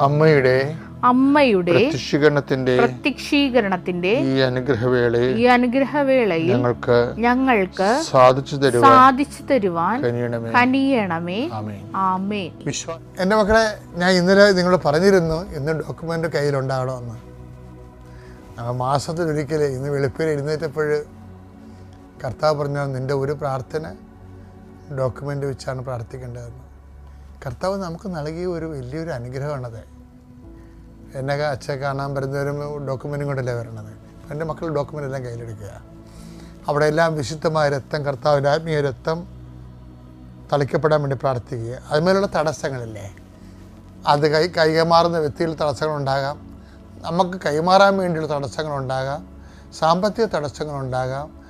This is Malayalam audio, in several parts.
അമ്മയുടെ അമ്മയുടെ പ്രത്യക്ഷീകരണത്തിന്റെ പ്രത്യക്ഷീകരണത്തിന്റെ ഈ അനുഗ്രഹവേളയിൽ ഈ അനുഗ്രഹവേളയിൽ ഞങ്ങൾക്ക് ഞങ്ങൾക്ക് സാധിച്ചു തരുവാൻ സാധിച്ചു തരുവാൻ കനിയണമേ. ആമേ എന്റെ മക്കളെ ഞാൻ ഇന്നലെ നിങ്ങൾ പറഞ്ഞിരുന്നു ഇന്ന് ഡോക്യുമെന്റ് കയ്യിലുണ്ടാകണമെന്ന് ഞങ്ങൾ മാസത്തിലൊരിക്കൽ ഇന്ന് വെളുപ്പിൽ എഴുന്നേറ്റപ്പോൾ കർത്താവ് പറഞ്ഞാൽ നിന്റെ ഒരു പ്രാർത്ഥന ഡോക്യുമെന്റ് വെച്ചാണ് പ്രാർത്ഥിക്കേണ്ടതെന്ന്. കർത്താവ് നമുക്ക് നൽകിയ ഒരു വലിയൊരു അനുഗ്രഹമാണത്. എന്നെ അച്ഛൻ കാണാൻ വരുന്നവരും ഡോക്യുമെന്റും കൊണ്ടല്ലേ വരണത്? എന്റെ മക്കൾ ഡോക്യുമെന്റ് എല്ലാം കയ്യിലെടുക്കുക. അവിടെ എല്ലാം വിശുദ്ധമായ രക്തം കർത്താവിന്റെ ആത്മീയ രക്തം തളിക്കപ്പെടാൻ വേണ്ടി പ്രാർത്ഥിക്കുക. അതുമേലുള്ള തടസ്സങ്ങളില്ലേ? അത് കൈ കൈകമാറുന്ന വ്യക്തിയിൽ തടസ്സങ്ങളുണ്ടാകാം. നമുക്ക് കൈമാറാൻ വേണ്ടിയുള്ള തടസ്സങ്ങളുണ്ടാകാം. സാമ്പത്തിക തടസ്സങ്ങളുണ്ടാകാം.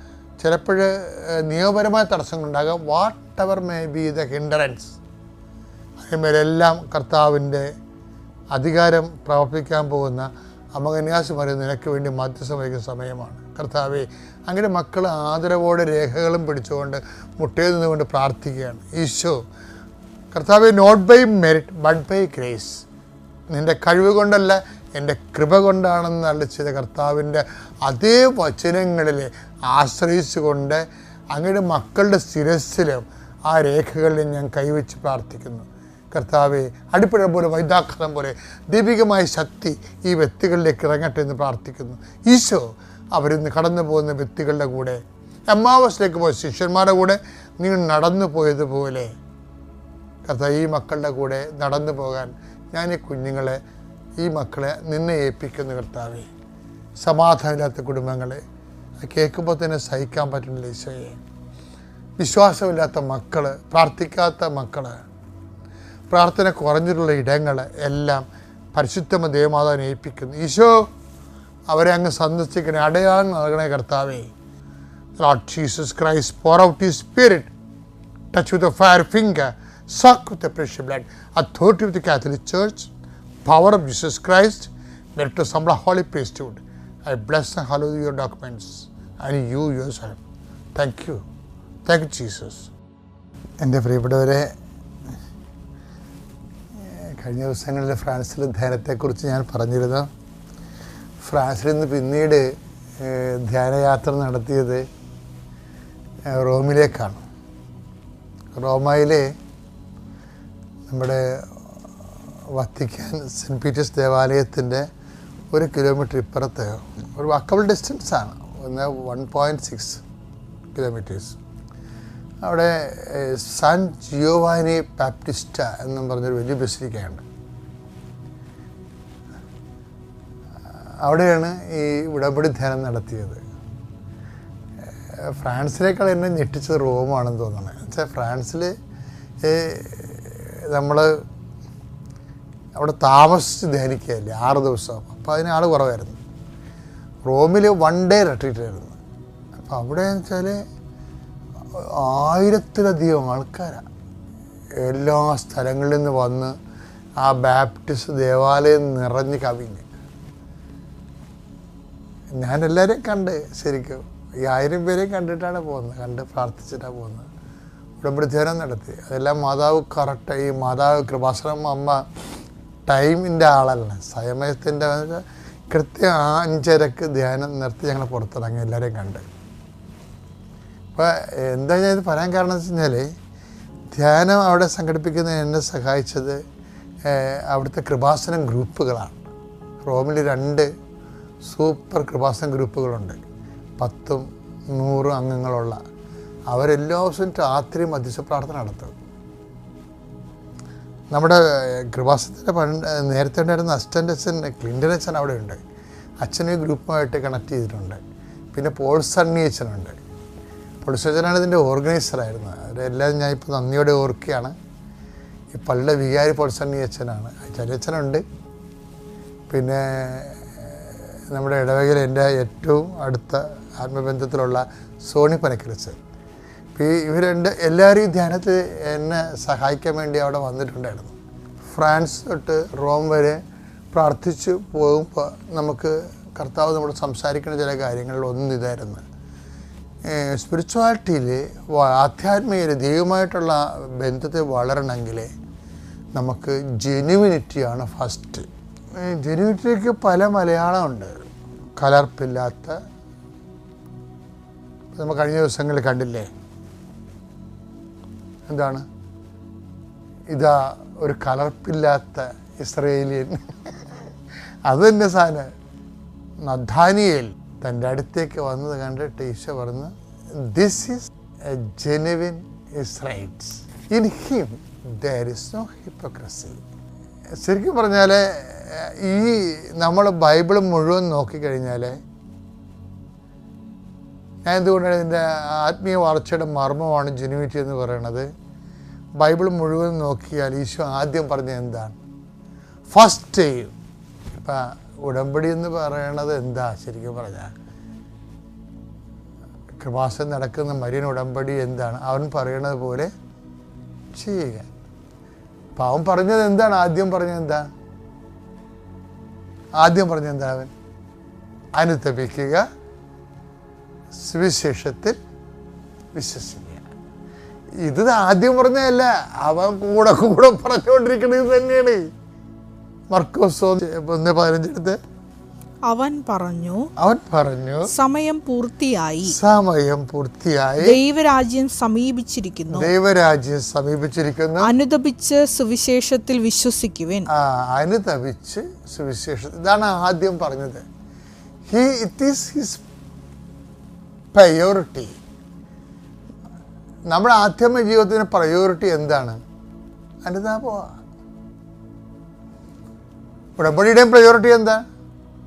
ചിലപ്പോൾ നിയമപരമായ തടസ്സങ്ങളുണ്ടാകാം. Whatever may be the hindrance അതിന്മേലെല്ലാം കർത്താവിന്റെ അധികാരം പ്രവർത്തിക്കാൻ പോകുന്ന അമകന്യാസിമാരെ നിനക്ക് വേണ്ടി മധ്യസ്ഥം സമയമാണ്. കർത്താവെ അങ്ങനെ മക്കൾ ആദരവോടെ രേഖകളും പിടിച്ചുകൊണ്ട് മുട്ടയിൽ നിന്നുകൊണ്ട് പ്രാർത്ഥിക്കുകയാണ്. ഈശോ കർത്താവെ not by merit but by grace നിന്റെ കഴിവ് കൊണ്ടല്ല എന്റെ കൃപ കൊണ്ടാണെന്ന് അല്ല ചെയ്ത കർത്താവിന്റെ അതേ വചനങ്ങളിൽ ആശ്രയിച്ചുകൊണ്ട് അങ്ങയുടെ മക്കളുടെ ശിരസ്സിലും ആ രേഖകളിൽ ഞാൻ കൈവച്ച് പ്രാർത്ഥിക്കുന്നു. കർത്താവെ അടിപ്പിഴ പോലെ വൈദാഖലം പോലെ ദീപികമായ ശക്തി ഈ വ്യക്തികളിലേക്ക് ഇറങ്ങട്ടെ എന്ന് പ്രാർത്ഥിക്കുന്നു. ഈശോ അവരിന്ന് കടന്നു പോകുന്ന വ്യക്തികളുടെ കൂടെ എമ്മാവസിലേക്ക് പോയ ശിഷ്യന്മാരുടെ കൂടെ നിങ്ങൾ നടന്നു പോയതുപോലെ. കർത്താവ് ഈ മക്കളുടെ കൂടെ നടന്നു പോകാൻ ഞാൻ ഈ കുഞ്ഞുങ്ങളെ ഈ മക്കളെ നിന്നെ ഏൽപ്പിക്കുന്നു കർത്താവെ. സമാധാനമില്ലാത്ത കുടുംബങ്ങളെ കേൾക്കുമ്പോൾ തന്നെ സഹിക്കാൻ പറ്റുന്നില്ല ഈശോയെ. വിശ്വാസമില്ലാത്ത മക്കൾ പ്രാർത്ഥിക്കാത്ത മക്കൾ പ്രാർത്ഥന കുറഞ്ഞിട്ടുള്ള ഇടങ്ങളെ എല്ലാം പരിശുദ്ധമ ദേവമാതാവിനെ ഏൽപ്പിക്കുന്നു. ഈശോ അവരെ അങ്ങ് സന്ദർശിക്കുന്ന അടയാളം നൽകണേ കർത്താവേ. Lord Jesus Christ pour out ഈ spirit touch with a fire finger soak with a precious blood authority with Catholic church power of Jesus Christ merit to symbol holy paste wood I bless hello your documents and you yourself thank you thank you Jesus എന്റെ പ്രിയപ്പെട്ടവരെ കഴിഞ്ഞ ദിവസങ്ങളിൽ ഫ്രാൻസിലെ ധ്യാനത്തെക്കുറിച്ച് ഞാൻ പറഞ്ഞിരുന്നു. ഫ്രാൻസിൽ നിന്ന് പിന്നീട് ധ്യാനയാത്ര നടത്തിയത് റോമിലേക്കാണ്. റോമയിലെ നമ്മുടെ വത്തിക്കാൻ സെന്റ് പീറ്റേഴ്സ് ദേവാലയത്തിന്റെ ഒരു കിലോമീറ്റർ ഇപ്പുറത്ത് ഒരു വാക്കബിൾ ഡിസ്റ്റൻസാണ് ഒന്ന് വൺ പോയിന്റ് സിക്സ് കിലോമീറ്റേഴ്സ് അവിടെ സാൻ ജിയോവാനി ബാപ്റ്റിസ്റ്റ എന്നും പറഞ്ഞൊരു വലിയ ബസിലിക്കയുണ്ട്. അവിടെയാണ് ഈ ഉടമ്പടി ധ്യാനം നടത്തിയത്. ഫ്രാൻസിലേക്കാൾ എന്നെ ഞെട്ടിച്ചത് റോമാണെന്ന് തോന്നുന്നത് വെച്ചാൽ ഫ്രാൻസിൽ നമ്മൾ അവിടെ താമസിച്ച് ധ്യാനിക്കുകയല്ലേ ആറ് ദിവസം. അപ്പോൾ അതിന് ആൾ കുറവായിരുന്നു. റോമിൽ വൺ ഡേ റിട്രീറ്റ് ആയിരുന്നു അപ്പോൾ അവിടെ എന്ന് വെച്ചാൽ ആയിരത്തിലധികം ആൾക്കാരാണ് എല്ലാ സ്ഥലങ്ങളിൽ നിന്ന് വന്ന് ആ ബാപ്റ്റിസ്റ്റ് ദേവാലയം നിറഞ്ഞ് കവിഞ്ഞ്. ഞാൻ എല്ലാവരെയും കണ്ട് ശരിക്കും ഈ ആയിരം പേരെയും കണ്ടിട്ടാണ് പോകുന്നത്. കണ്ട് പ്രാർത്ഥിച്ചിട്ടാണ് പോകുന്നത്. ഉടമ്പടി ധ്യാനം നടത്തി. അതെല്ലാം മാതാവ് കറക്റ്റ് ഈ മാതാവ് കൃപാശ്രമം അമ്മ ടൈമിന്റെ ആളല്ല. സമയത്തിന്റെ കൃത്യം അഞ്ചരക്ക് ധ്യാനം നിർത്തി ഞങ്ങൾ പുറത്തിറങ്ങി എല്ലാവരെയും കണ്ട്. അപ്പോൾ എന്താ ഞാൻ ഇത് പറയാൻ കാരണം എന്ന് വെച്ച് കഴിഞ്ഞാൽ ധ്യാനം അവിടെ സംഘടിപ്പിക്കുന്നതിന് എന്നെ സഹായിച്ചത് അവിടുത്തെ കൃപാസനം ഗ്രൂപ്പുകളാണ്. റോമിൽ രണ്ട് സൂപ്പർ കൃപാസനം ഗ്രൂപ്പുകളുണ്ട്. പത്തും നൂറും അംഗങ്ങളുള്ള. അവരെല്ലാ ദിവസവും രാത്രി മധ്യസ്ഥ പ്രാർത്ഥന നടത്തും. നമ്മുടെ കൃപാസനത്തിന്റെ പണ്ട് നേരത്തെ ഉണ്ടായിരുന്ന അസ്റ്റന്റ് അച്ഛൻ ക്ലിന്റൻ അച്ഛൻ അവിടെ ഉണ്ട് അച്ഛനും ഗ്രൂപ്പുമായിട്ട് കണക്ട് ചെയ്തിട്ടുണ്ട്. പിന്നെ പോൾ സണ്ണി അച്ഛനുണ്ട്. പോൾ സജ്ജനാണ് ഇതിന്റെ ഓർഗനൈസറായിരുന്നു അവരെല്ലാം ഞാൻ ഇപ്പോൾ നന്ദിയോടെ ഓർക്കുകയാണ്. ഈ പള്ളിയുടെ വികാരി പൊളിസണ്ണി സണ്ണി അച്ഛനാണ്. അച്ഛനുണ്ട് പിന്നെ നമ്മുടെ ഇടവകയിൽ എന്റെ ഏറ്റവും അടുത്ത ആത്മബന്ധത്തിലുള്ള സോണി പനക്കരച്ചൻ. ഈ ഇവർ രണ്ട് എല്ലാവരും ധ്യാനത്തിൽ എന്നെ സഹായിക്കാൻ വേണ്ടി അവിടെ വന്നിട്ടുണ്ടായിരുന്നു. ഫ്രാൻസ് തൊട്ട് റോം വരെ പ്രാർത്ഥിച്ച് പോകുമ്പോൾ നമുക്ക് കർത്താവ് നമ്മൾ സംസാരിക്കുന്ന ചില കാര്യങ്ങളിൽ ഒന്നും ഇതായിരുന്നു സ്പിരിച്വാലിറ്റിയിൽ ആധ്യാത്മികയിൽ ദൈവമായിട്ടുള്ള ബന്ധത്തെ വളരണമെങ്കിൽ നമുക്ക് ജെനുവിനിറ്റിയാണ് ഫസ്റ്റ് ജെനുവിനിറ്റിക്ക് പല മലയാളമുണ്ട്. കലർപ്പില്ലാത്ത. നമ്മൾ കഴിഞ്ഞ ദിവസങ്ങളിൽ കണ്ടില്ലേ? എന്താണ്? ഇതാ ഒരു കലർപ്പില്ലാത്ത ഇസ്രയേലിയൻ. അത് തന്നെ സാധനം. നഥാനിയേൽ തന്റെ അടുത്തേക്ക് വന്നത് കണ്ടിട്ട് ഈശോ പറഞ്ഞു this is a genuine Israelites in him there is no hypocrisy ശരിക്കും പറഞ്ഞാൽ ഈ നമ്മൾ ബൈബിൾ മുഴുവൻ നോക്കിക്കഴിഞ്ഞാൽ ഞാൻ എന്തുകൊണ്ടാണ് ഇതിന്റെ ആത്മീയ വളർച്ചയുടെ മർമ്മമാണ് ജെനുവിറ്റി എന്ന് പറയുന്നത് ബൈബിൾ മുഴുവൻ നോക്കിയാൽ ഈശോ ആദ്യം പറഞ്ഞത് എന്താണ്? ഫസ്റ്റ് ഇപ്പം ഉടമ്പടി എന്ന് പറയണത് എന്താ? ശരിക്കും പറഞ്ഞാൽ കൃപാസം നടക്കുന്ന മരിയൻ ഉടമ്പടി എന്താണ്? അവൻ പറയണത് പോലെ ചെയ്യുക. അപ്പം അവൻ പറഞ്ഞത് എന്താണ്? ആദ്യം പറഞ്ഞത് എന്താ? ആദ്യം പറഞ്ഞത് എന്താ അവൻ? അനുതപിക്കുക സുവിശേഷത്തിൽ വിശ്വസിക്കുക. ഇത് ആദ്യം പറഞ്ഞതല്ല അവൻ കൂടെ കൂടെ പറഞ്ഞുകൊണ്ടിരിക്കുന്നത് തന്നെയാണ്. മർക്കോസ് ഒന്ന് പതിനഞ്ചെടുത്ത് അവൻ പറഞ്ഞു അവൻ പറഞ്ഞു സമയം പൂർത്തിയായി. സമയം പൂർത്തിയായി. ദൈവരാജ്യം സമീപിച്ചിരിക്കുന്നു. ദൈവരാജ്യം സമീപിച്ചിരിക്കുന്നു. അനുദപിച്ച് സുവിശേഷത്തിൽ വിശ്വസിക്കുവിൻ. ആ അനുതപിച്ച് സുവിശേഷത്തിൽ. ഇതാണ് ആദ്യം പറഞ്ഞത്. He it is his priority നമ്മുടെ ആധ്യാത്മിക ജീവിതത്തിന് പ്രയോറിറ്റി എന്താണ്? അനുതാപമാണ്. ഉടമ്പടിയുടെയും പ്രയോറിറ്റി എന്താ?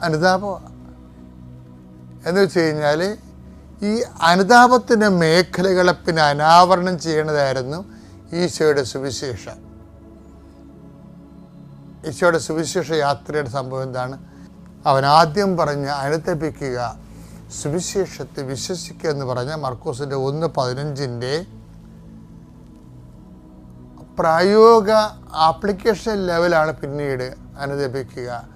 അനുതാപമാണ് എന്ന് വെച്ച് കഴിഞ്ഞാൽ ഈ അനുതാപത്തിന്റെ മേഖലകളെ പിന്നെ അനാവരണം ചെയ്യണതായിരുന്നു ഈശോയുടെ സുവിശേഷം. ഈശോയുടെ സുവിശേഷ യാത്രയുടെ സംഭവം എന്താണ്? അവൻ ആദ്യം പറഞ്ഞ് അനുതപിക്കുക സുവിശേഷത്തെ വിശ്വസിക്കുക എന്ന് പറഞ്ഞ മർക്കോസിന്റെ ഒന്ന് പതിനഞ്ചിന്റെ പ്രായോഗിക ആപ്ലിക്കേഷൻ ലെവലാണ് പിന്നീട് അനുദപിക്കുക.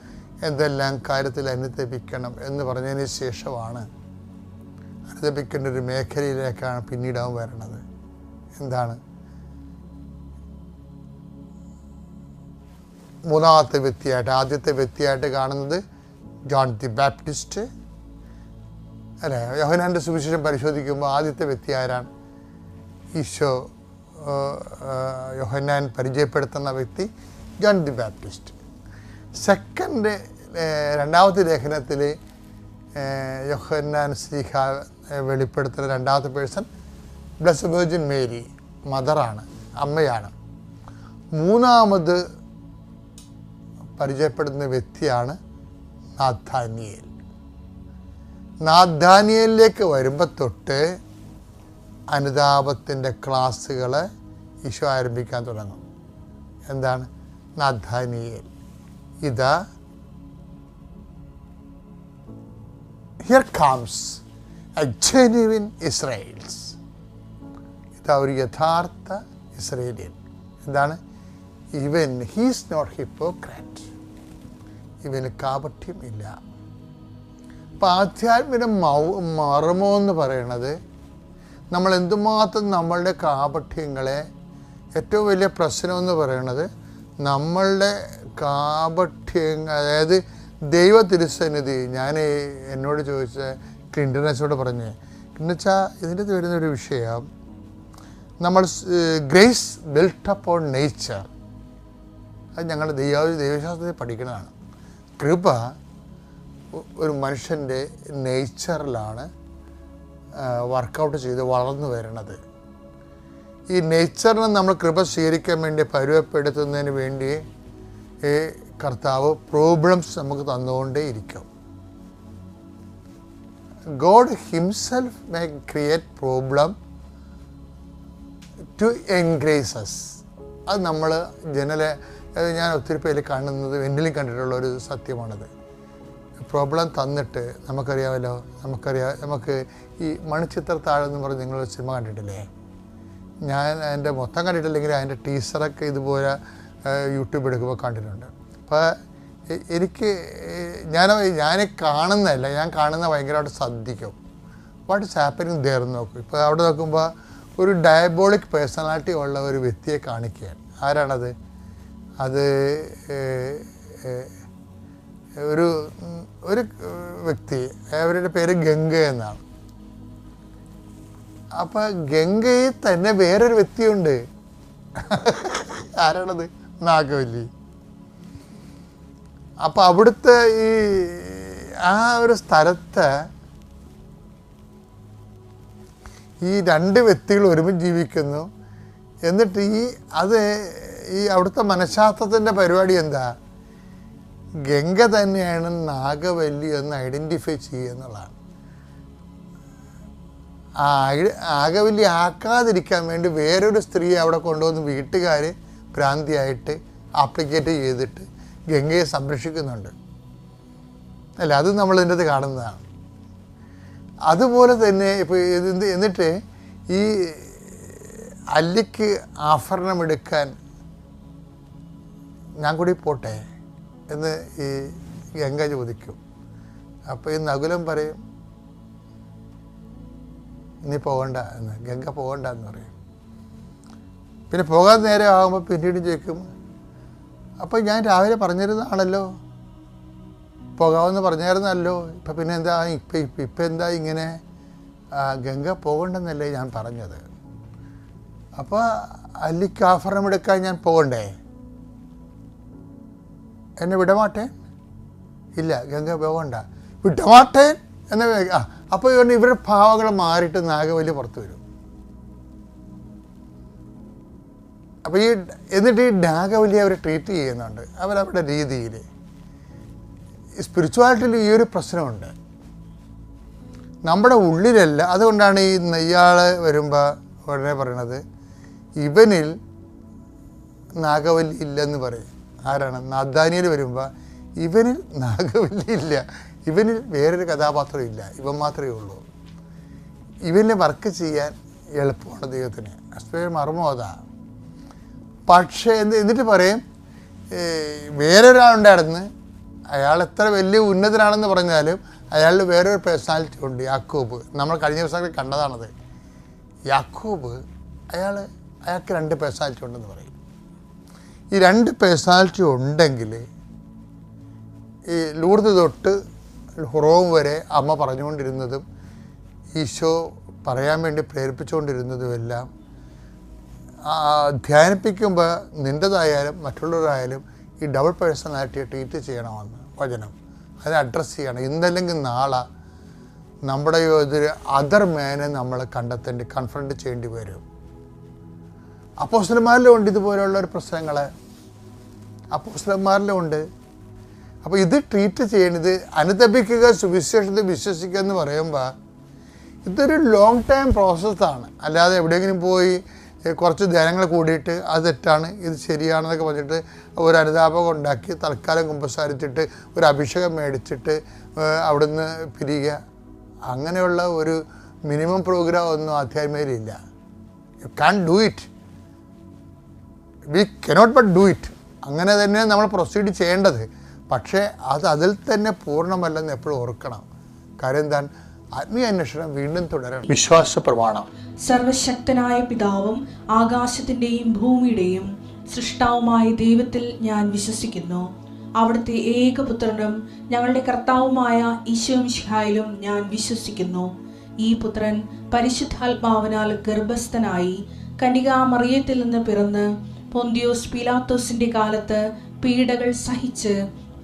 എന്തെല്ലാം കാര്യത്തിൽ അനുദപിക്കണം എന്ന് പറഞ്ഞതിന് ശേഷമാണ് അനുദപിക്കേണ്ട ഒരു മേഖലയിലേക്കാണ് പിന്നീട് അവൻ വരണത്. എന്താണ്? മൂന്നാമത്തെ വ്യക്തിയായിട്ട് ആദ്യത്തെ വ്യക്തിയായിട്ട് കാണുന്നത് ജോൺ ദി ബാപ്റ്റിസ്റ്റ് അല്ലേ? യോഹനാന്റെ സുവിശേഷം പരിശോധിക്കുമ്പോൾ ആദ്യത്തെ വ്യക്തി ആരാണ്? ഈശോ യോഹന്നാൻ പരിചയപ്പെടുത്തുന്ന വ്യക്തി ജോൺ ദി ബാപ്റ്റിസ്റ്റ് സെക്കൻഡ് രണ്ടാമത്തെ ലേഖനത്തിൽ യൊഹന്നാൻ സ്ലീഹ ഏ, വെളിപ്പെടുത്തുന്ന രണ്ടാമത്തെ പേഴ്സൺ ബ്ലസ് വേർജിൻ മേരി മദറാണ് അമ്മയാണ്. മൂന്നാമത് പരിചയപ്പെടുന്ന വ്യക്തിയാണ് നാഥാനിയേൽ. നാഥാനിയലിലേക്ക് വരുമ്പോൾ തൊട്ട് അനുതാപത്തിന്റെ ക്ലാസ്സുകൾ ഈശോ ആരംഭിക്കാൻ തുടങ്ങും. എന്താണ്? നാഥാനിയേൽ. ഇതാ. Here comes a genuine Israelites ഇതാ ഒരു യഥാർത്ഥ ഇസ്രയേലിയൻ. എന്താണ്? ഇവൻ ഹീസ് നോട്ട് ഹിപ്പോക്രാറ്റ് ഇവന് കാപട്യം ഇല്ല അപ്പം ആധ്യാത്മിക മൗ മർമ്മം എന്ന് പറയണത് നമ്മൾ എന്തുമാത്രം നമ്മളുടെ കാപട്യങ്ങളെ ഏറ്റവും വലിയ പ്രശ്നം എന്ന് പറയണത് നമ്മളുടെ കാപട്യങ്ങൾ അതായത് ദൈവ തിരുസന്നിധി ഞാൻ എന്നോട് ചോദിച്ച ക്ലിൻഡനച്ചോട് പറഞ്ഞ് എന്നുവെച്ചാൽ ഇതിന്റെ വരുന്നൊരു വിഷയം നമ്മൾ grace built up on nature. അത് ഞങ്ങൾ ദൈവ ദൈവശാസ്ത്രത്തിൽ പഠിക്കുന്നതാണ്. കൃപ ഒരു മനുഷ്യന്റെ നേച്ചറിലാണ് വർക്കൗട്ട് ചെയ്ത് വളർന്നു വരുന്നത്. ഈ നേച്ചറിനെ നമ്മൾ കൃപ സ്വീകരിക്കാൻ വേണ്ടി പരുവപ്പെടുത്തുന്നതിന് വേണ്ടി ഈ കർത്താവ് പ്രോബ്ലംസ് നമുക്ക് തന്നുകൊണ്ടേ ഇരിക്കും. God himself may create problem to engraces അത് നമ്മൾ ജനലെ ഞാൻ ഒത്തിരി പേര് കാണുന്നത് എന്നിലും കണ്ടിട്ടുള്ള ഒരു സത്യമാണത്. പ്രോബ്ലം തന്നിട്ട് നമുക്കറിയാമല്ലോ നമുക്കറിയാം നമുക്ക് ഈ മണിച്ചിത്ര എന്ന് പറഞ്ഞ് നിങ്ങൾ സിനിമ കണ്ടിട്ടില്ലേ? ഞാൻ അതിന്റെ മൊത്തം കണ്ടിട്ടില്ലെങ്കിൽ അതിന്റെ ടീസറൊക്കെ ഇതുപോലെ യൂട്യൂബ് എടുക്കുമ്പോൾ കണ്ടിട്ടുണ്ട്. അപ്പോൾ എനിക്ക് ഞാൻ ഞാൻ കാണുന്നതല്ല ഞാൻ കാണുന്ന ഭയങ്കരമായിട്ട് ശ്രദ്ധിക്കും. വാട്ട് ഇസ് ഹാപ്പനിങ് ദയർ നോക്കും. ഇപ്പോൾ അവിടെ നോക്കുമ്പോൾ ഒരു ഡയബോളിക് പേഴ്സണാലിറ്റി ഉള്ള ഒരു വ്യക്തിയെ കാണിക്കുകയാണ്. ആരാണത്? അത് ഒരു ഒരു വ്യക്തി. അവരുടെ പേര് ഗംഗ എന്നാണ്. അപ്പൊ ഗംഗയിൽ തന്നെ വേറൊരു വ്യക്തിയുണ്ട്. ആരാണത്? നാഗവല്ലി. അപ്പൊ അവിടുത്തെ ഈ ആ ഒരു സ്ഥലത്ത് ഈ രണ്ട് വ്യക്തികൾ ഒരുമിച്ച് ജീവിക്കുന്നു. എന്നിട്ട് ഈ അത് ഈ അവിടുത്തെ മനഃശാസ്ത്രത്തിന്റെ പരിപാടി എന്താ? ഗംഗ തന്നെയാണ് നാഗവല്ലി എന്ന് ഐഡന്റിഫൈ ചെയ്യുക എന്നുള്ളതാണ്. ആ ഐ- ആക്കാതിരിക്കാൻ വേണ്ടി വേറൊരു സ്ത്രീയെ അവിടെ കൊണ്ടുവന്ന് വീട്ടുകാർ ഭ്രാന്തിയായിട്ട് ആപ്ലിക്കേറ്റ് ചെയ്തിട്ട് ഗംഗയെ സംരക്ഷിക്കുന്നുണ്ട്. അല്ല അത് നമ്മൾ ഇതിന്റെ കാണുന്നതാണ്. അതുപോലെ തന്നെ ഇപ്പോൾ എന്നിട്ട് ഈ അല്ലിക്ക് ആഭരണം എടുക്കാൻ ഞാൻ കൂടി പോട്ടെ എന്ന് ഈ ഗംഗ ചോദിക്കും. അപ്പോൾ ഈ നകുലം പറയും നീ പോകണ്ട എന്ന്. ഗംഗ പോകണ്ട എന്ന് പറയും. പിന്നെ പോകാൻ നേരെ ആകുമ്പോൾ പിന്നീട് ചോദിക്കും അപ്പോൾ ഞാൻ രാവിലെ പറഞ്ഞിരുന്നതാണല്ലോ? പോകാമെന്ന് പറഞ്ഞായിരുന്നല്ലോ? ഇപ്പം പിന്നെ എന്താ? ഇപ്പം ഇപ്പം എന്താ ഇങ്ങനെ? ഗംഗ പോകണ്ടെന്നല്ലേ ഞാൻ പറഞ്ഞത്. അപ്പോൾ അല്ലിക്ക് ആഭരണം എടുക്കാൻ ഞാൻ പോകണ്ടേ? എന്നെ വിടമാട്ടേ ഇല്ല ഗംഗ പോകണ്ട. വിടമാട്ടേ എന്ന ആ അപ്പോൾ ഇവരുടെ ഇവരുടെ ഭാവങ്ങൾ മാറിയിട്ട് നാഗവല്ലി പുറത്തു വരും. അപ്പോൾ ഈ എന്നിട്ട് ഈ നാഗവല്ലി അവർ ട്രീറ്റ് ചെയ്യുന്നുണ്ട്. അവരവരുടെ രീതിയിൽ സ്പിരിച്വാലിറ്റിയിൽ ഈ ഒരു പ്രശ്നമുണ്ട്. നമ്മുടെ ഉള്ളിലല്ല അതുകൊണ്ടാണ് ഈ നെയ്യാൾ വരുമ്പോൾ ഉടനെ പറയണത് ഇവനിൽ നാഗവല്ലി ഇല്ലെന്ന് പറയും. ആരാണ്? നാദാനിയിൽ വരുമ്പോൾ ഇവനിൽ നാഗവല്ലി ഇല്ല. ഇവനിൽ വേറൊരു കഥാപാത്രം ഇല്ല. ഇവൻ മാത്രമേ ഉള്ളൂ. ഇവനെ വർക്ക് ചെയ്യാൻ എളുപ്പമാണ് ദൈവത്തിന്. അസ്വയം മർമ്മം അതാ. പക്ഷേ എന്നിട്ട് പറയും? വേറൊരാളുണ്ടായിരുന്നു അയാൾ എത്ര വലിയ ഉന്നതനാണെന്ന് പറഞ്ഞാലും അയാളിൽ വേറൊരു പേഴ്സണാലിറ്റി ഉണ്ട് യാക്കൂബ്. നമ്മൾ കഴിഞ്ഞ ദിവസങ്ങളിൽ കണ്ടതാണത്. യാക്കൂബ് അയാൾ അയാൾക്ക് രണ്ട് പേഴ്സണാലിറ്റി ഉണ്ടെന്ന് പറയും. ഈ രണ്ട് പേഴ്സണാലിറ്റി ഉണ്ടെങ്കിൽ ഈ ലൂർദ് തൊട്ട് ഹുറോം വരെ അമ്മ പറഞ്ഞുകൊണ്ടിരുന്നതും ഈശോ പറയാൻ വേണ്ടി പ്രേരിപ്പിച്ചുകൊണ്ടിരുന്നതും എല്ലാം ആ, ധ്യാനിപ്പിക്കുമ്പോൾ നിന്റെതായാലും മറ്റുള്ളവരായാലും ഈ ഡബിൾ പേഴ്സണാലിറ്റിയെ ട്രീറ്റ് ചെയ്യണമെന്ന് വചനം. അതിനെ അഡ്രസ്സ് ചെയ്യണം. ഇന്നല്ലെങ്കിൽ നാളെ നമ്മുടെ ഒരു അതർ മേനെ നമ്മൾ കണ്ടെത്തേണ്ടി കൺഫ്രണ്ട് ചെയ്യേണ്ടി വരും. അപ്പോസ്റ്റലന്മാരിലും ഉണ്ട് ഇതുപോലെയുള്ള ഒരു പ്രശ്നങ്ങൾ അപ്പോസ്റ്റലന്മാരിലും ഉണ്ട്. അപ്പോൾ ഇത് ട്രീറ്റ് ചെയ്യണത് അനുദപിക്കുക സുവിശേഷത്തെ വിശ്വസിക്കുക എന്ന് പറയുമ്പോൾ ഇതൊരു ലോങ് ടൈം പ്രോസസ്സാണ് അല്ലാതെ എവിടെയെങ്കിലും പോയി കുറച്ച് ധ്യാനങ്ങൾ കൂടിയിട്ട് അത് തെറ്റാണ് ഇത് ശരിയാണെന്നൊക്കെ പറഞ്ഞിട്ട് ഒരു അനുതാപം ഉണ്ടാക്കി തൽക്കാലം കുമ്പസാരിച്ചിട്ട് ഒരു അഭിഷേകം മേടിച്ചിട്ട് അവിടുന്ന് പിരിയുക. അങ്ങനെയുള്ള ഒരു മിനിമം പ്രോഗ്രാം ഒന്നും ആധ്യാത്മികയിലില്ല you can do it we cannot but do it അങ്ങനെ തന്നെ നമ്മൾ പ്രൊസീഡ് ചെയ്യേണ്ടത്. പക്ഷേ അത് അതിൽ തന്നെ പൂർണമല്ലെന്ന് എപ്പോഴും ഓർക്കണം. കാര്യം എന്താ ആത്മീയ അന്വേഷണം വീണ്ടും തുടരണം. വിശ്വാസ പ്രമാണം. സർവശക്തനായ പിതാവും ആകാശത്തിന്റെയും ഭൂമിയുടെയും സൃഷ്ടാവുമായ ദൈവത്തിൽ ഞാൻ വിശ്വസിക്കുന്നു. അവിടുത്തെ ഏകപുത്രനും ഞങ്ങളുടെ കർത്താവുമായ ഈശോമിഷിഹായിലും ഞാൻ വിശ്വസിക്കുന്നു. ഈ പുത്രൻ പരിശുദ്ധാത്മാവിനാൽ ഗർഭസ്ഥനായി കന്യകാമറിയത്തിൽ നിന്ന് പിറന്ന് പൊന്തിയോസ് പിലാത്തോസിന്റെ കാലത്ത് പീഡകൾ സഹിച്ച്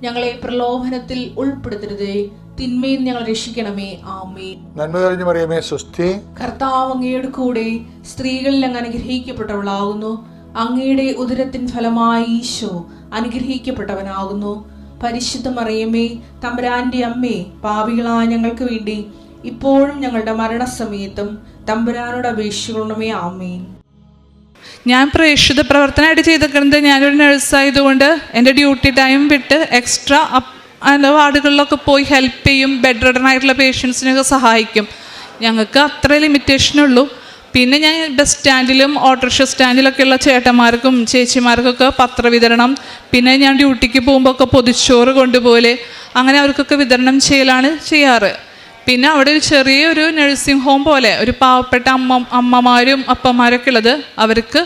ഞങ്ങളെ പ്രലോഭനത്തിൽ ഉൾപ്പെടുത്തരുതേ. തിന്മയിൽ ഞങ്ങൾ രക്ഷിക്കണമേ. ആമേ നന്മ തെളിഞ്ഞു മറിയമേ സ്വസ്തി. കർത്താവ് അങ്ങയുടെ കൂടെ സ്ത്രീകളിൽ അങ്ങ് അനുഗ്രഹിക്കപ്പെട്ടവളാകുന്നു. അങ്ങയുടെ ഉദരത്തിൻ ഫലമായി ഈശോ അനുഗ്രഹിക്കപ്പെട്ടവനാകുന്നു. പരിശുദ്ധ മറിയമേ തമ്പുരാന്റെ അമ്മേ പാപികളായ ഞങ്ങൾക്ക് വേണ്ടി ഇപ്പോഴും ഞങ്ങളുടെ മരണസമയത്തും തമ്പുരാനോട് അപേക്ഷിക്കണമേ ആമേൻ. ഞാൻ പ്രേക്ഷിത പ്രവർത്തനമായിട്ട് ചെയ്തിരിക്കുന്നത് ഞാനൊരു നഴ്സായതുകൊണ്ട് എന്റെ ഡ്യൂട്ടി ടൈം വിട്ട് എക്സ്ട്രാ അല്ല വാർഡുകളിലൊക്കെ പോയി ഹെൽപ്പ് ചെയ്യും ബെഡ് റിഡൻ ആയിട്ടുള്ള പേഷ്യൻസിനൊക്കെ സഹായിക്കും. ഞങ്ങൾക്ക് അത്ര ലിമിറ്റേഷനുള്ളൂ പിന്നെ ഞാൻ ബസ് സ്റ്റാൻഡിലും ഓട്ടോറിക്ഷ സ്റ്റാൻഡിലൊക്കെയുള്ള ചേട്ടന്മാർക്കും ചേച്ചിമാർക്കൊക്കെ പത്രവിതരണം പിന്നെ ഞാൻ ഡ്യൂട്ടിക്ക് പോകുമ്പോൾ ഒക്കെ പൊതിച്ചോറ് കൊണ്ടുപോലെ അങ്ങനെ അവർക്കൊക്കെ വിതരണം ചെയ്യലാണ് ചെയ്യാറ്. പിന്നെ അവിടെ ഒരു ചെറിയൊരു നഴ്സിംഗ് ഹോം പോലെ ഒരു പാവപ്പെട്ട അമ്മ അമ്മമാരും അപ്പന്മാരൊക്കെ ഉള്ളത് അവർക്ക്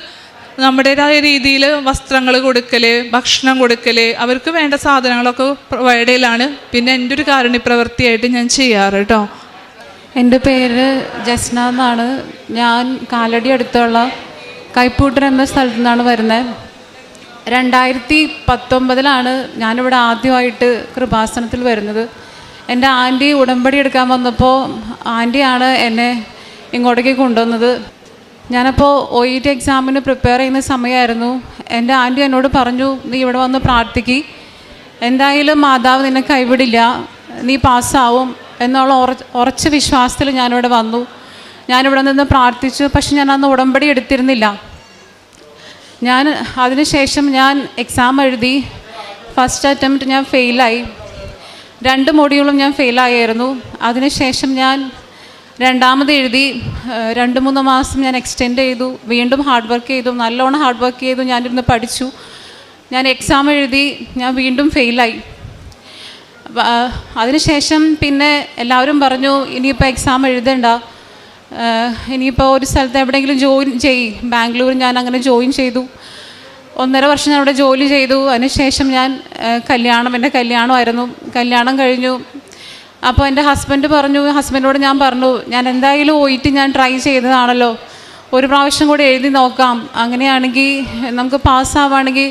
നമ്മുടേതായ രീതിയിൽ വസ്ത്രങ്ങൾ കൊടുക്കൽ ഭക്ഷണം കൊടുക്കൽ അവർക്ക് വേണ്ട സാധനങ്ങളൊക്കെ പ്രൊവൈഡ് ചെയ്യലാണ്. പിന്നെ എന്റെ ഒരു കാരുണ്യപ്രവൃത്തിയായിട്ട് ഞാൻ ചെയ്യാറ് കേട്ടോ എന്റെ പേര് ജസ്ന എന്നാണ്. ഞാൻ കാലടി അടുത്തുള്ള കൈപ്പൂട്ടർ എന്ന സ്ഥലത്തു നിന്നാണ് വരുന്നത്. രണ്ടായിരത്തി പത്തൊമ്പതിലാണ് ഞാനിവിടെ ആദ്യമായിട്ട് കൃപാസനത്തിൽ വരുന്നത്. എന്റെ ആന്റി ഉടമ്പടി എടുക്കാൻ വന്നപ്പോൾ ആന്റിയാണ് എന്നെ ഇങ്ങോട്ടേക്ക് കൊണ്ടുവന്നത്. ഞാനപ്പോൾ ഒ ഇ ടി എക്സാമിന് പ്രിപ്പയർ ചെയ്യുന്ന സമയമായിരുന്നു. എന്റെ ആന്റി എന്നോട് പറഞ്ഞു നീ ഇവിടെ വന്ന് പ്രാർത്ഥിക്കി. എന്തായാലും മാതാവ് നിന്നെ കൈവിടില്ല. നീ പാസ്സാവും. എന്നുള്ള ഉറ- ഉറച്ച വിശ്വാസത്തിൽ ഞാനിവിടെ വന്നു. ഞാനിവിടെ നിന്ന് പ്രാർത്ഥിച്ചു പക്ഷെ ഞാൻ അന്ന് ഉടമ്പടി എടുത്തിരുന്നില്ല. ഞാൻ അതിനുശേഷം ഞാൻ എക്സാം എഴുതി. ഫസ്റ്റ് അറ്റംപ്റ്റ് ഞാൻ ഫെയിലായി രണ്ട് മോഡ്യൂളും ഞാൻ ഫെയിലായിരുന്നു അതിനുശേഷം ഞാൻ രണ്ടാമത് എഴുതി രണ്ട് മൂന്ന് മാസം ഞാൻ എക്സ്റ്റെൻഡ് ചെയ്തു. വീണ്ടും ഹാർഡ് വർക്ക് ചെയ്തു. നല്ലോണം ഹാർഡ് വർക്ക് ചെയ്തു. ഞാനിരുന്ന് പഠിച്ചു. ഞാൻ എക്സാം എഴുതി. ഞാൻ വീണ്ടും ഫെയിലായി അതിനുശേഷം പിന്നെ എല്ലാവരും പറഞ്ഞു ഇനിയിപ്പോൾ എക്സാം എഴുതണ്ട. ഇനിയിപ്പോൾ ഒരു സ്ഥലത്ത് എവിടെയെങ്കിലും ജോയിൻ ചെയ്. ബാംഗ്ലൂർ ഞാൻ അങ്ങനെ ജോയിൻ ചെയ്തു. ഒന്നര വർഷം ഞാൻ അവിടെ ജോലി ചെയ്തു. അതിനുശേഷം ഞാൻ കല്യാണം എന്റെ കല്യാണമായിരുന്നു. കല്യാണം കഴിഞ്ഞു. അപ്പോൾ എന്റെ ഹസ്ബൻഡ് പറഞ്ഞു ഹസ്ബൻഡോട് ഞാൻ പറഞ്ഞു ഞാൻ എന്തായാലും പോയിട്ട് ഞാൻ ട്രൈ ചെയ്തതാണല്ലോ. ഒരു പ്രാവശ്യം കൂടി എഴുതി നോക്കാം. അങ്ങനെയാണെങ്കിൽ നമുക്ക് പാസ്സാവുകയാണെങ്കിൽ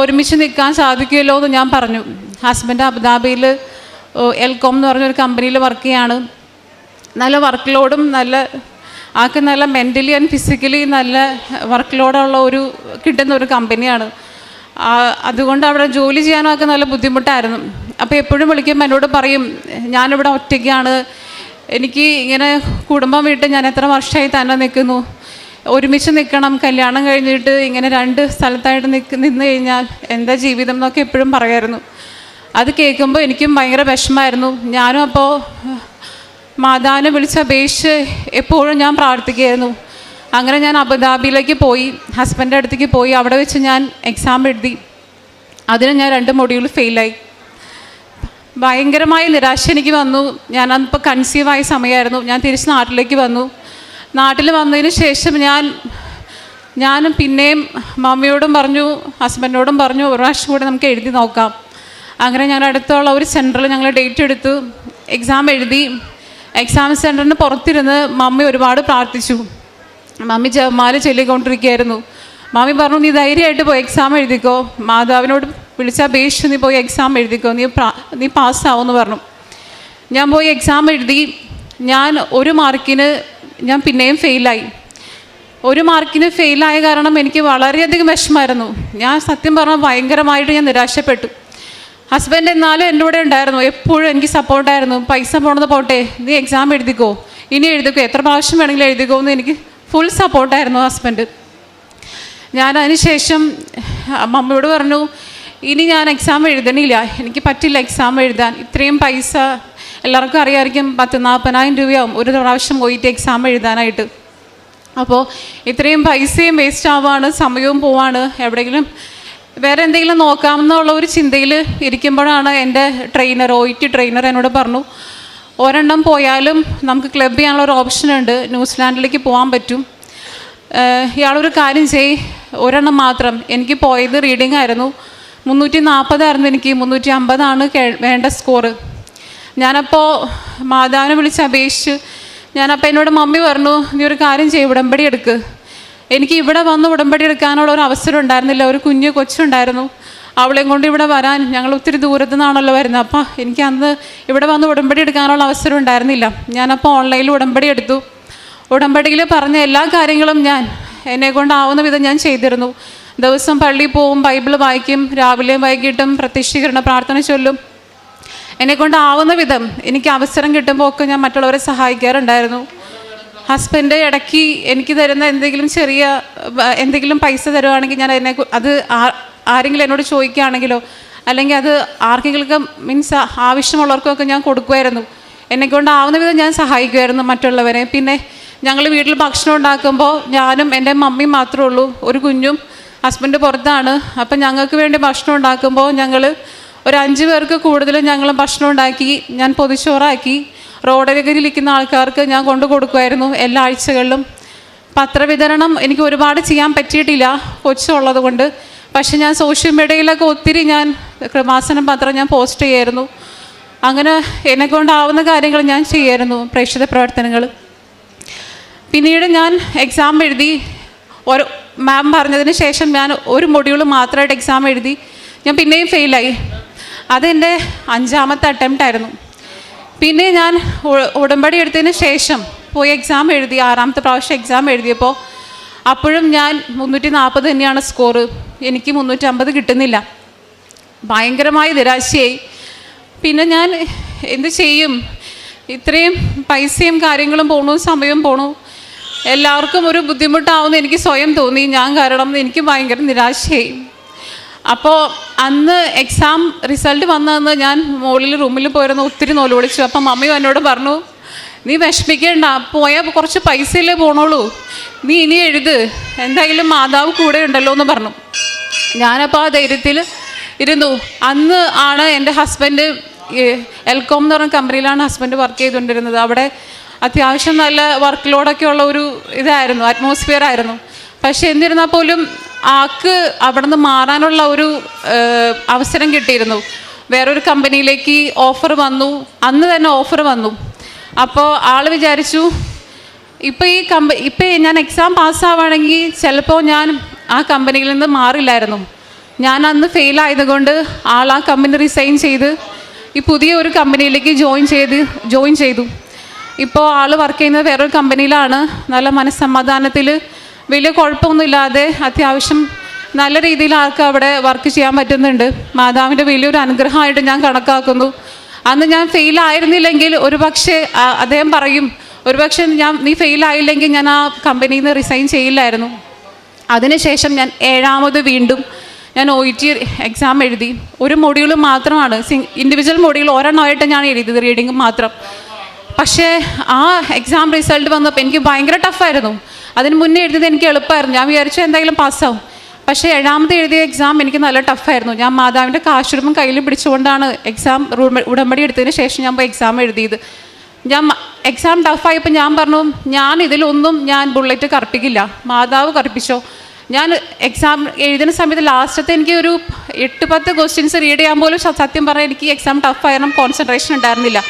ഒരുമിച്ച് നിൽക്കാൻ സാധിക്കുമല്ലോ എന്ന് ഞാൻ പറഞ്ഞു. ഹസ്ബൻഡ് അബുദാബിയിൽ എൽകോം എന്ന് പറഞ്ഞൊരു കമ്പനിയിൽ വർക്ക് ചെയ്യാണ്. നല്ല വർക്ക് ലോഡും നല്ല ആൾക്ക് നല്ല മെന്റലി ആൻഡ് ഫിസിക്കലി നല്ല വർക്ക് ലോഡുള്ള ഒരു കിട്ടുന്ന ഒരു കമ്പനിയാണ് അതുകൊണ്ട് അവിടെ ജോലി ചെയ്യാനും ഒക്കെ നല്ല ബുദ്ധിമുട്ടായിരുന്നു. അപ്പോൾ എപ്പോഴും വിളിക്കുമ്പോൾ എന്നോട് പറയും ഞാനിവിടെ ഒറ്റയ്ക്കാണ്. എനിക്ക് ഇങ്ങനെ കുടുംബം വിട്ട് ഞാൻ എത്ര വർഷമായി തന്നെ നിൽക്കുന്നു. ഒരുമിച്ച് നിൽക്കണം. കല്യാണം കഴിഞ്ഞിട്ട് ഇങ്ങനെ രണ്ട് സ്ഥലത്തായിട്ട് നിൽക്ക് നിന്ന് കഴിഞ്ഞാൽ എന്താ ജീവിതം എന്നൊക്കെ എപ്പോഴും പറയായിരുന്നു. അത് കേൾക്കുമ്പോൾ എനിക്കും ഭയങ്കര വിഷമമായിരുന്നു. ഞാനും അപ്പോൾ മാതാവിനെ വിളിച്ച് അപേക്ഷിച്ച് എപ്പോഴും ഞാൻ പ്രാർത്ഥിക്കുകയായിരുന്നു. അങ്ങനെ ഞാൻ അബുദാബിയിലേക്ക് പോയി ഹസ്ബന്റെ അടുത്തേക്ക് പോയി അവിടെ വെച്ച് ഞാൻ എക്സാം എഴുതി. അതിന് ഞാൻ രണ്ട് മൊഡ്യൂൾ ഫെയിലായി ഭയങ്കരമായ നിരാശ എനിക്ക് വന്നു. ഞാൻ അന്നിപ്പോൾ കൺസീവായ സമയമായിരുന്നു ഞാൻ തിരിച്ച് നാട്ടിലേക്ക് വന്നു. നാട്ടിൽ വന്നതിന് ശേഷം ഞാൻ ഞാനും പിന്നെയും മമ്മിയോടും പറഞ്ഞു ഹസ്ബൻഡിനോടും പറഞ്ഞു ഒരു പ്രാവശ്യം കൂടെ നമുക്ക് എഴുതി നോക്കാം. അങ്ങനെ ഞാൻ അടുത്തുള്ള ഒരു സെന്ററിൽ ഞങ്ങൾ ഡേറ്റ് എടുത്തു. എക്സാം എഴുതി. എക്സാം സെന്ററിന് പുറത്തിരുന്ന് മമ്മി ഒരുപാട് പ്രാർത്ഥിച്ചു. മമ്മി ജപമാല ചൊല്ലിക്കൊണ്ടിരിക്കുകയായിരുന്നു. മമ്മി പറഞ്ഞു നീ ധൈര്യമായിട്ട് പോയി എക്സാം എഴുതിക്കോ. മാതാവിനോട് വിളിച്ചപേക്ഷിച്ച് നീ പോയി എക്സാം എഴുതിക്കോ. നീ നീ പാസ്സാവുമെന്ന് പറഞ്ഞു. ഞാൻ പോയി എക്സാം എഴുതി. ഞാൻ ഒരു മാർക്കിന് ഞാൻ പിന്നെയും ഫെയിലായി. ഒരു മാർക്കിന് ഫെയിലായ കാരണം എനിക്ക് വളരെയധികം വിഷമമായിരുന്നു. ഞാൻ സത്യം പറഞ്ഞാൽ ഭയങ്കരമായിട്ട് ഞാൻ നിരാശപ്പെട്ടു. ഹസ്ബൻഡ് എന്നാലും എന്റെ കൂടെ ഉണ്ടായിരുന്നു. എപ്പോഴും എനിക്ക് സപ്പോർട്ടായിരുന്നു പൈസ പോണത് പോട്ടെ നീ എക്സാം എഴുതിക്കോ. ഇനി എഴുതിക്കോ. എത്ര പ്രാവശ്യം വേണമെങ്കിലും എഴുതിക്കോ എന്ന് എനിക്ക് ഫുൾ സപ്പോർട്ടായിരുന്നു ഹസ്ബൻഡ് ഞാൻ അതിന് ശേഷം മമ്മിയോട് പറഞ്ഞു ഇനി ഞാൻ എക്സാം എഴുതണില്ല. എനിക്ക് പറ്റില്ല എക്സാം എഴുതാൻ. ഇത്രയും പൈസ എല്ലാവർക്കും അറിയാമായിരിക്കും. പത്ത് നാൽപ്പതിനായിരം രൂപയാവും. ഒരു പ്രാവശ്യം പോയിട്ട് എക്സാം എഴുതാനായിട്ട്. അപ്പോൾ ഇത്രയും പൈസയും വേസ്റ്റ് ആവാണ് സമയവും പോവാണ്. എവിടെയെങ്കിലും വേറെ എന്തെങ്കിലും നോക്കാമെന്നുള്ള ഒരു ചിന്തയിൽ ഇരിക്കുമ്പോഴാണ് എന്റെ ട്രെയിനർ ഒ ടി ട്രെയിനർ എന്നോട് പറഞ്ഞു ഒരെണ്ണം പോയാലും നമുക്ക് ക്ലബ് ചെയ്യാനുള്ള ഒരു ഓപ്ഷൻ ഉണ്ട്. ന്യൂസിലാൻഡിലേക്ക് പോകാൻ പറ്റും. ഇയാളൊരു കാര്യം ചെയ് ഒരെണ്ണം മാത്രം. എനിക്ക് പോയത് റീഡിംഗ് ആയിരുന്നു. മുന്നൂറ്റി നാൽപ്പതായിരുന്നു എനിക്ക്. മുന്നൂറ്റി അമ്പതാണ് വേണ്ട സ്കോറ് ഞാനപ്പോൾ മാതാവിനെ വിളിച്ച് അപേക്ഷിച്ച് ഞാനപ്പോൾ എന്നോട് മമ്മി പറഞ്ഞു നീ ഒരു കാര്യം ചെയ്യും ഉടമ്പടി എടുക്ക്. എനിക്ക് ഇവിടെ വന്ന് ഉടമ്പടി എടുക്കാനുള്ള ഒരു അവസരം ഉണ്ടായിരുന്നില്ല. ഒരു കുഞ്ഞ് കൊച്ചുണ്ടായിരുന്നു. അവളെയും കൊണ്ട് ഇവിടെ വരാൻ ഞങ്ങൾ ഒത്തിരി ദൂരത്തു നിന്നാണല്ലോ വരുന്നത്. അപ്പം എനിക്ക് അന്ന് ഇവിടെ വന്ന് ഉടമ്പടി എടുക്കാനുള്ള അവസരം ഉണ്ടായിരുന്നില്ല. ഞാനപ്പോൾ ഓൺലൈനിൽ ഉടമ്പടി എടുത്തു. ഉടമ്പടിയിൽ പറഞ്ഞ എല്ലാ കാര്യങ്ങളും ഞാൻ എന്നെ കൊണ്ടാവുന്ന വിധം ഞാൻ ചെയ്തിരുന്നു. ദിവസം പള്ളിയിൽ പോവും ബൈബിൾ വായിക്കും രാവിലെയും വൈകിട്ടും പ്രത്യക്ഷീകരണ പ്രാർത്ഥന ചൊല്ലും. എന്നെ കൊണ്ടാവുന്ന വിധം എനിക്ക് അവസരം കിട്ടുമ്പോൾ ഒക്കെ ഞാൻ മറ്റുള്ളവരെ സഹായിക്കാറുണ്ടായിരുന്നു. ഹസ്ബൻഡ് ഇടയ്ക്ക് എനിക്ക് തരുന്ന എന്തെങ്കിലും ചെറിയ എന്തെങ്കിലും പൈസ തരുവാണെങ്കിൽ ഞാൻ അതിനെ അത് ആരെങ്കിലും എന്നോട് ചോദിക്കുകയാണെങ്കിലോ അല്ലെങ്കിൽ അത് ആർക്കെങ്കിലും മീൻസ് ആവശ്യമുള്ളവർക്കൊക്കെ ഞാൻ കൊടുക്കുമായിരുന്നു. എന്നെ കൊണ്ടാവുന്ന വിധം ഞാൻ സഹായിക്കുമായിരുന്നു മറ്റുള്ളവരെ. പിന്നെ ഞങ്ങൾ വീട്ടിൽ ഭക്ഷണം ഉണ്ടാക്കുമ്പോൾ ഞാനും എന്റെ മമ്മിയും മാത്രമേ ഉള്ളൂ ഒരു കുഞ്ഞും ഹസ്ബൻഡ് പുറത്താണ്. അപ്പം ഞങ്ങൾക്ക് വേണ്ടി ഭക്ഷണം ഉണ്ടാക്കുമ്പോൾ ഞങ്ങൾ ഒരു അഞ്ച് പേർക്ക് കൂടുതലും ഞങ്ങൾ ഭക്ഷണം ഉണ്ടാക്കി ഞാൻ പൊതിച്ചോറാക്കി. റോഡരികിലിരിക്കുന്ന ആൾക്കാർക്ക് ഞാൻ കൊണ്ടു കൊടുക്കുമായിരുന്നു എല്ലാ ആഴ്ചകളിലും. പത്രവിതരണം എനിക്ക് ഒരുപാട് ചെയ്യാൻ പറ്റിയിട്ടില്ല കൊച്ചുള്ളത് കൊണ്ട് പക്ഷെ ഞാൻ സോഷ്യൽ മീഡിയയിലൊക്കെ ഒത്തിരി ഞാൻ കൃമാസനം പത്രം ഞാൻ പോസ്റ്റ് ചെയ്യായിരുന്നു. അങ്ങനെ എന്നെ കൊണ്ടാവുന്ന കാര്യങ്ങൾ ഞാൻ ചെയ്യായിരുന്നു പ്രേക്ഷിത പ്രവർത്തനങ്ങൾ. പിന്നീട് ഞാൻ എക്സാം എഴുതി. ഒരു മാം പറഞ്ഞതിന് ശേഷം ഞാൻ ഒരു മൊഡ്യൂൾ മാത്രമായിട്ട് എക്സാം എഴുതി. ഞാൻ പിന്നെയും ഫെയിലായി അതെന്റെ അഞ്ചാമത്തെ അറ്റംപ്റ്റ് ആയിരുന്നു. പിന്നെ ഞാൻ ഉടമ്പടി എടുത്തതിന് ശേഷം പോയി എക്സാം എഴുതി ആറാമത്തെ പ്രാവശ്യം എക്സാം എഴുതിയപ്പോൾ അപ്പോഴും ഞാൻ മുന്നൂറ്റി നാൽപ്പത് തന്നെയാണ് സ്കോറ് എനിക്ക് മുന്നൂറ്റമ്പത് കിട്ടുന്നില്ല. ഭയങ്കരമായി നിരാശയായി. പിന്നെ ഞാൻ എന്ത് ചെയ്യും? ഇത്രയും പൈസയും കാര്യങ്ങളും പോണു സമയവും പോണു. എല്ലാവർക്കും ഒരു ബുദ്ധിമുട്ടാവുമെന്ന് എനിക്ക് സ്വയം തോന്നി. ഞാൻ കാരണം എനിക്ക് ഭയങ്കര നിരാശയായി. അപ്പോൾ അന്ന് എക്സാം റിസൾട്ട് വന്നതെന്ന് ഞാൻ മുകളിൽ റൂമിൽ പോയിരുന്നു ഒത്തിരി നോൽ വിളിച്ചു അപ്പം മമ്മിയും എന്നോട് പറഞ്ഞു നീ വിഷമിക്കേണ്ട പോയാൽ കുറച്ച് പൈസയിലേ പോണോളൂ. നീ ഇനി എഴുത്. എന്തായാലും മാതാവ് കൂടെ ഉണ്ടല്ലോ എന്ന് പറഞ്ഞു. ഞാനപ്പോൾ ആ ധൈര്യത്തിൽ ഇരുന്നു. അന്ന് ആണ് എന്റെ ഹസ്ബൻഡ് എൽകോം എന്ന് പറഞ്ഞ കമ്പനിയിലാണ് ഹസ്ബൻഡ് വർക്ക് ചെയ്തുകൊണ്ടിരുന്നത്. അവിടെ അത്യാവശ്യം നല്ല വർക്ക് ലോഡൊക്കെ ഉള്ള ഒരു ഇതായിരുന്നു അറ്റ്മോസ്ഫിയർ ആയിരുന്നു. പക്ഷെ എന്നിരുന്നാൽ പോലും ആക്ക് അവിടെ നിന്ന് മാറാനുള്ള ഒരു അവസരം കിട്ടിയിരുന്നു. വേറൊരു കമ്പനിയിലേക്ക് ഓഫർ വന്നു. അന്ന് തന്നെ ഓഫർ വന്നു. അപ്പോൾ ആൾ വിചാരിച്ചു ഇപ്പോൾ ഈ കമ്പ ഇപ്പോൾ ഞാൻ എക്സാം പാസ്സാവുകയാണെങ്കിൽ ചിലപ്പോൾ ഞാൻ ആ കമ്പനിയിൽ നിന്ന് മാറില്ലായിരുന്നു. ഞാൻ അന്ന് ഫെയിലായതുകൊണ്ട് ആൾ ആ കമ്പനി റിസൈൻ ചെയ്ത് ഈ പുതിയ ഒരു കമ്പനിയിലേക്ക് ജോയിൻ ചെയ്ത് ജോയിൻ ചെയ്തു. ഇപ്പോൾ ആൾ വർക്ക് ചെയ്യുന്നത് വേറൊരു കമ്പനിയിലാണ്. നല്ല മനസ്സമാധാനത്തിൽ വലിയ കുഴപ്പമൊന്നുമില്ലാതെ അത്യാവശ്യം നല്ല രീതിയിൽ ആൾക്ക് അവിടെ വർക്ക് ചെയ്യാൻ പറ്റുന്നുണ്ട്. മാതാവിന്റെ വലിയൊരു അനുഗ്രഹമായിട്ട് ഞാൻ കണക്കാക്കുന്നു. അന്ന് ഞാൻ ഫെയിൽ ആയിരുന്നില്ലെങ്കിൽ ഒരു പക്ഷേ അദ്ദേഹം പറയും ഒരുപക്ഷെ ഞാൻ നീ ഫെയിൽ ആയില്ലെങ്കിൽ ഞാൻ ആ കമ്പനിയിൽ നിന്ന് റിസൈൻ ചെയ്യില്ലായിരുന്നു. അതിനുശേഷം ഞാൻ ഏഴാമത് വീണ്ടും ഞാൻ ഒ ഇ ടി എക്സാം എഴുതി. ഒരു മൊഡ്യൂൾ മാത്രമാണ് സിംഗ് ഇൻഡിവിജ്വൽ മൊഡ്യൂൾ ഒരെണ്ണമായിട്ട് ഞാൻ എഴുതിയത് റീഡിങ് മാത്രം. പക്ഷേ ആ എക്സാം റിസൾട്ട് വന്നപ്പോൾ എനിക്ക് ഭയങ്കര ടഫായിരുന്നു അതിന് മുന്നേ എഴുതിയത് എനിക്ക് എളുപ്പമായിരുന്നു. ഞാൻ വിചാരിച്ചു എന്തായാലും പാസ്സാവും. പക്ഷേ ഏഴാമത് എഴുതിയ എക്സാം എനിക്ക് നല്ല ടഫായിരുന്നു ഞാൻ മാതാവിന്റെ കാശുരൂപം കയ്യിൽ പിടിച്ചുകൊണ്ടാണ് എക്സാം ഉടമ്പടി എടുത്തതിന് ശേഷം ഞാൻ എക്സാം എഴുതിയത്. ഞാൻ എക്സാം ടഫായപ്പോൾ ഞാൻ പറഞ്ഞു ഞാൻ ഇതിലൊന്നും ഞാൻ ബുള്ളറ്റ് കറുപ്പിക്കില്ല. മാതാവ് കറുപ്പിച്ചോ? ഞാൻ എക്സാം എഴുതുന്ന സമയത്ത് ലാസ്റ്റത്തെ എനിക്ക് ഒരു എട്ട് പത്ത് ക്വസ്റ്റ്യൻസ് റീഡ് ചെയ്യാൻ പോലും സത്യം പറയാൻ എനിക്ക് എക്സാം ടഫായിരുന്നു കോൺസെൻട്രേഷൻ ഉണ്ടായിരുന്നില്ല.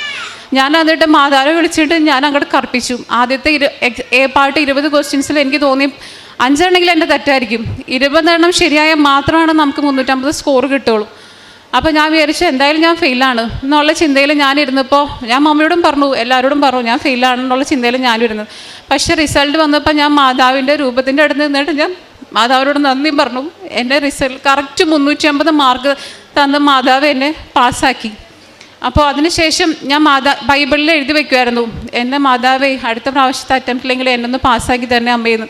ഞാൻ എന്നിട്ട് മാതാവിനെ വിളിച്ചിട്ട് ഞാൻ അങ്ങോട്ട് കറുപ്പിച്ചു ആദ്യത്തെ ഇരു എ പാർട്ട് ഇരുപത് ക്വസ്റ്റ്യൻസിൽ എനിക്ക് തോന്നി അഞ്ചെണ്ണെങ്കിൽ എന്റെ തെറ്റായിരിക്കും. ഇരുപതെണ്ണം ശരിയായ മാത്രമാണ് നമുക്ക് മുന്നൂറ്റമ്പത് സ്കോർ കിട്ടുള്ളൂ. അപ്പോൾ ഞാൻ വിചാരിച്ചു എന്തായാലും ഞാൻ ഫെയിലാണ് എന്നുള്ള ചിന്തയിൽ ഞാനിരുന്നപ്പോൾ ഞാൻ മമ്മിയോടും പറഞ്ഞു എല്ലാവരോടും പറഞ്ഞു ഞാൻ ഫെയിലാണെന്നുള്ള ചിന്തയിൽ ഞാനും ഇരുന്നത്. പക്ഷേ റിസൾട്ട് വന്നപ്പോൾ ഞാൻ മാതാവിന്റെ രൂപത്തിന്റെ അടുത്ത് നിന്നിട്ട് ഞാൻ മാതാവിനോട് നന്ദി പറഞ്ഞു. എന്റെ റിസൾട്ട് കറക്റ്റ് മുന്നൂറ്റി അമ്പത് മാർക്ക് തന്ന് മാതാവ് എന്നെ പാസ്സാക്കി അപ്പോൾ അതിനുശേഷം ഞാൻ മാതാ ബൈബിളിൽ എഴുതി വെക്കുമായിരുന്നു എന്റെ മാതാവേ അടുത്ത പ്രാവശ്യത്തെ അറ്റംപ്റ്റിലെങ്കിലും എന്നെ ഒന്ന് പാസ്സാക്കി തന്നെ അമ്മയെന്ന്